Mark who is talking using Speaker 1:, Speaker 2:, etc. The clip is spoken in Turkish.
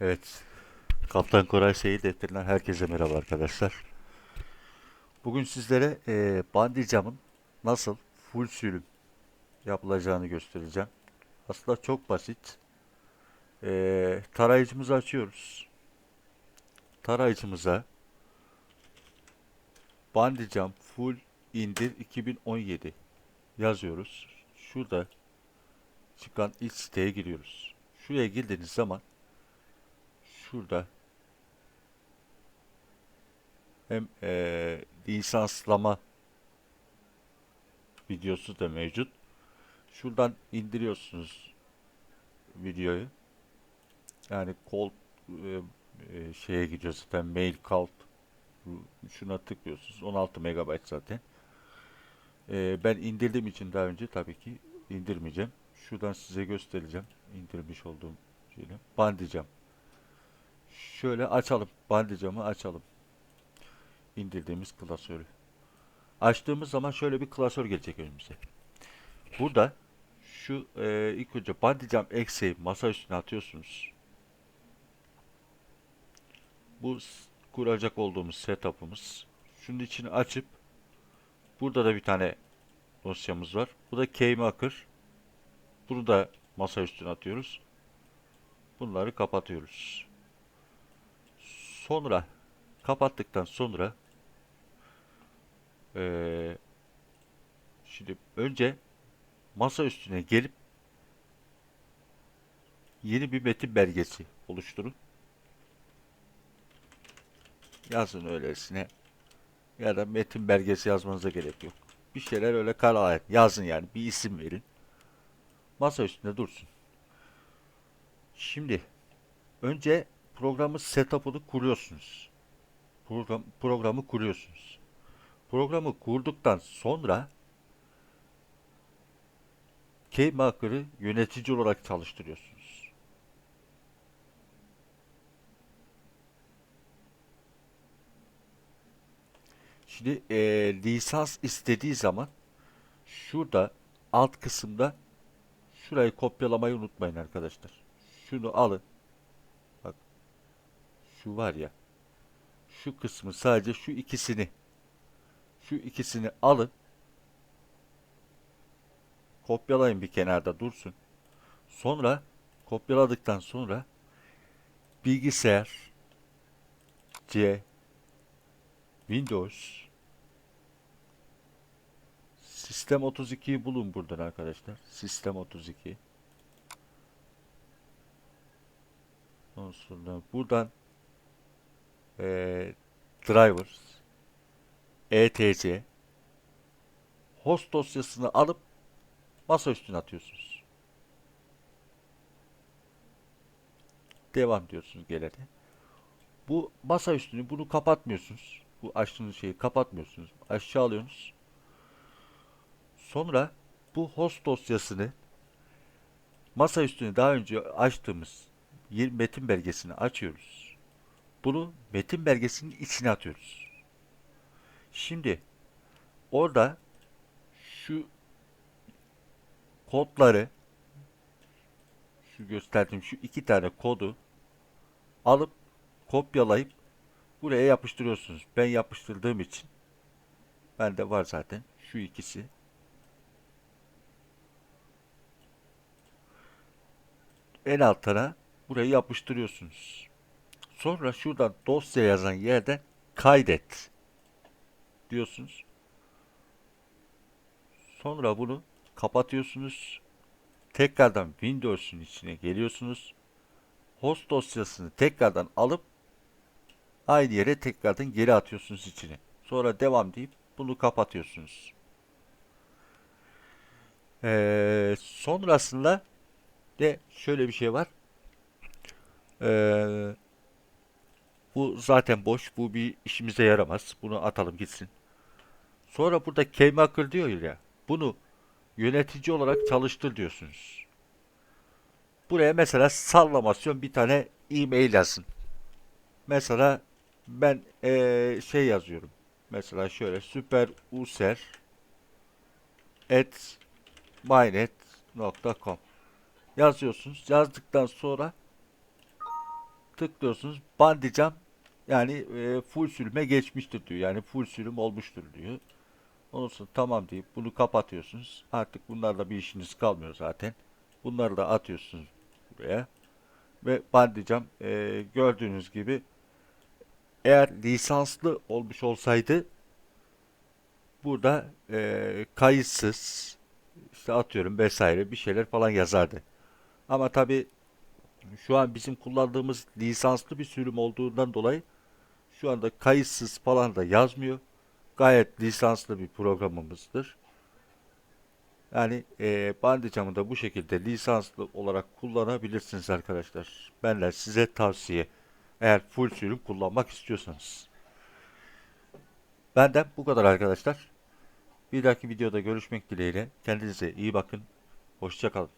Speaker 1: Evet. Kaptan Koray Seyit Defterinden herkese merhaba arkadaşlar. Bugün sizlere e, Bandicam'ın nasıl full sürüm yapılacağını göstereceğim. Aslında çok basit. E, tarayıcımızı açıyoruz. Tarayıcımıza Bandicam full indir 2017 yazıyoruz. Şurada çıkan ilk siteye giriyoruz. Şuraya girdiğiniz zaman şurada hem eee, lisanslama videosu da mevcut. Şuradan indiriyorsunuz videoyu. Yani kol eee, eee, şeye gidiyor zaten mail kalt şuna tıklıyorsunuz. 16 MB zaten. Eee, ben indirdiğim için daha önce tabii ki indirmeyeceğim. Şuradan size göstereceğim indirmiş olduğum şeyle. Bandicam. Şöyle açalım. Bandicamı açalım. İndirdiğimiz klasörü. Açtığımız zaman şöyle bir klasör gelecek önümüze. Burada şu e, ilk önce Bandicam eksi masa üstüne atıyorsunuz. Bu kuracak olduğumuz setup'ımız. Şunun içini açıp burada da bir tane dosyamız var. Bu da Keymaker. Bunu da masa üstüne atıyoruz. Bunları kapatıyoruz. Sonra kapattıktan sonra eee, şimdi önce masa üstüne gelip yeni bir metin belgesi oluşturun. Yazın öylesine ya da metin belgesi yazmanıza gerek yok. Bir şeyler öyle kara yazın yani bir isim verin. Masa üstünde dursun. Şimdi önce programı setup'ını kuruyorsunuz. Program, programı kuruyorsunuz. Programı kurduktan sonra Keymaker'ı yönetici olarak çalıştırıyorsunuz. Şimdi eee, lisans istediği zaman şurada alt kısımda şurayı kopyalamayı unutmayın arkadaşlar. Şunu alın. Şu var ya şu kısmı sadece şu ikisini şu ikisini alın kopyalayın bir kenarda dursun. Sonra kopyaladıktan sonra bilgisayar C Windows Sistem 32'yi bulun buradan arkadaşlar. Sistem 32. Ondan sonra buradan eee drivers etc host dosyasını alıp masa üstüne atıyorsunuz. Devam diyorsunuz gelene. Bu masa üstünü bunu kapatmıyorsunuz. Bu açtığınız şeyi kapatmıyorsunuz. Aşağı alıyorsunuz. Sonra bu host dosyasını masa üstüne daha önce açtığımız metin belgesini açıyoruz. Bunu metin belgesinin içine atıyoruz. Şimdi orada şu kodları şu gösterdiğim şu iki tane kodu alıp kopyalayıp buraya yapıştırıyorsunuz. Ben yapıştırdığım için bende var zaten şu ikisi. En altına burayı yapıştırıyorsunuz. Sonra şuradan dosya yazan yerden kaydet diyorsunuz. Sonra bunu kapatıyorsunuz. Tekrardan Windows'un içine geliyorsunuz. Host dosyasını tekrardan alıp aynı yere tekrardan geri atıyorsunuz içine. Sonra devam deyip bunu kapatıyorsunuz. Ee, sonrasında de şöyle bir şey var. Ee, bu zaten boş. Bu bir işimize yaramaz. Bunu atalım gitsin. Sonra burada Keymaker diyor ya. Bunu yönetici olarak çalıştır diyorsunuz. Buraya mesela sallamasyon bir tane e-mail yazın. Mesela ben eee, şey yazıyorum. Mesela şöyle süper user at mynet.com yazıyorsunuz. Yazdıktan sonra tıklıyorsunuz. Bandicam yani e, full sürüme geçmiştir diyor. Yani full sürüm olmuştur diyor. Ondan sonra tamam deyip bunu kapatıyorsunuz. Artık bunlarla bir işiniz kalmıyor zaten. Bunları da atıyorsunuz buraya. Ve bandicam e, gördüğünüz gibi eğer lisanslı olmuş olsaydı burada e, kayıtsız işte atıyorum vesaire bir şeyler falan yazardı. Ama tabi şu an bizim kullandığımız lisanslı bir sürüm olduğundan dolayı şu anda kayıtsız falan da yazmıyor. Gayet lisanslı bir programımızdır. Yani e, Bandicam'ı da bu şekilde lisanslı olarak kullanabilirsiniz arkadaşlar. Benden size tavsiye. Eğer full sürüm kullanmak istiyorsanız. Benden bu kadar arkadaşlar. Bir dahaki videoda görüşmek dileğiyle. Kendinize iyi bakın. Hoşçakalın.